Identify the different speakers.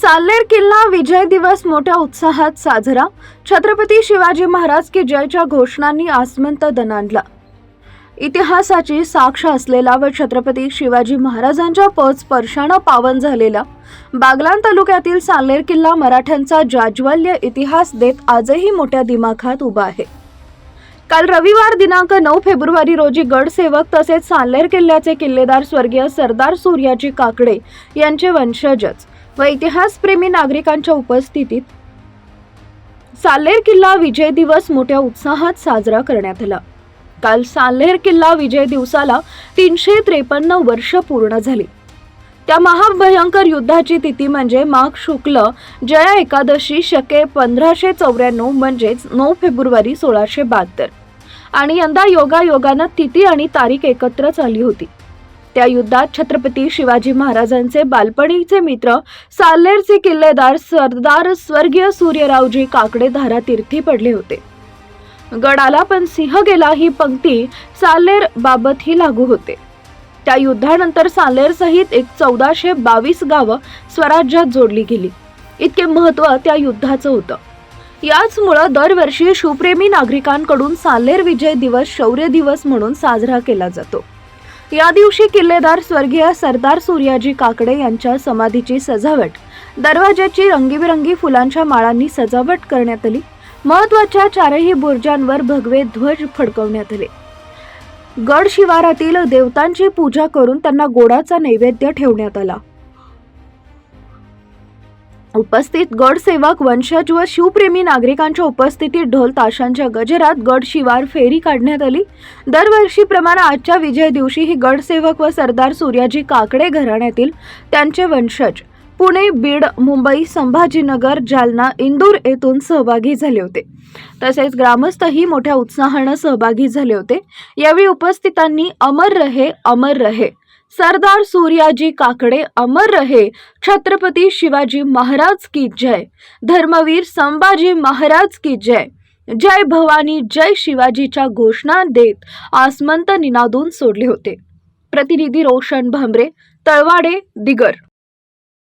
Speaker 1: साल्लेर किल्ला विजय दिवस मोठ्या उत्साहात साजरा. छत्रपती शिवाजी महाराज की जयच्या घोषणांनी आसमंत दणाणला. इतिहासाची साक्ष असलेला व छत्रपती शिवाजी महाराजांच्या पद स्पर्शानं पावन झालेला. बागलान तालुक्यातील साल्लेर किल्ला मराठ्यांचा जाज्वल्य इतिहास देत आजही मोठ्या दिमाखात उभा आहे. काल रविवार दिनांक नऊ फेब्रुवारी रोजी गडसेवक तसेच साल्लेर किल्ल्याचे किल्लेदार स्वर्गीय सरदार सूर्याजी काकडे यांचे वंशजच. व इतिहासप्रेमी नागरिकांच्या उपस्थितीत सालेर किल्ला विजय दिवस मोठ्या उत्साहात साजरा करण्यात आला. काल साल्हेर किल्ला विजय दिवसाला तीनशे त्रेपन्न वर्ष पूर्ण झाली. त्या महाभयंकर युद्धाची तिथी म्हणजे माघ शुक्ल जया एकादशी शके पंधराशे चौऱ्याण्णव म्हणजेच नऊ फेब्रुवारी सोळाशे बहात्तर. आणि यंदा योगायोगानं तिथी आणि तारीख एकत्रच आली होती. त्या युद्धात छत्रपती शिवाजी महाराजांचे बालपणीचे मित्र साल्हेरचे किल्लेदार सरदार स्वर्गीय सूर्यरावजी काकडे धारातीर्थी पडले होते. गडाला पण सिंह गेला ही पंक्ती सालेर बाबत ही लागू होते. त्या युद्धानंतर सालेर सहित एक चौदाशे बावीस गावं स्वराज्यात जोडली गेली. इतके महत्त्व त्या युद्धाचं होतं. याचमुळं दरवर्षी शिवप्रेमी नागरिकांकडून सालेर विजय दिवस शौर्य दिवस म्हणून साजरा केला जातो. या दिवशी किल्लेदार स्वर्गीय सरदार सूर्याजी काकडे यांच्या समाधीची सजावट दरवाजाची रंगीबेरंगी फुलांच्या माळांनी सजावट करण्यात आली. महत्त्वाच्या चारही बुर्जांवर भगवे ध्वज फडकवण्यात आले. गड शिवारातील देवतांची पूजा करून त्यांना गोडाचा नैवेद्य ठेवण्यात आला. उपस्थित गडसेवक वंशज व शिवप्रेमी नागरिकांच्या उपस्थितीत ढोल ताशांच्या गजरात गड शिवार फेरी काढण्यात आली. दरवर्षीप्रमाणे आजच्या विजय दिवशी ही गडसेवक व सरदार सूर्याजी काकडे घराण्यातील त्यांचे वंशज पुणे बीड मुंबई संभाजीनगर जालना इंदूर येथून सहभागी झाले होते. तसेच ग्रामस्थही मोठ्या उत्साहानं सहभागी झाले होते. यावेळी उपस्थितांनी अमर रहे अमर रहे. सरदार सूर्याजी काकडे अमर रहे छत्रपती शिवाजी महाराज की जय. धर्मवीर संभाजी महाराज की जय. जय भवानी जय शिवाजीच्या घोषणा देत आसमंत निनादून सोडले होते. प्रतिनिधी रोशन भांबरे तळवाडे दिगर.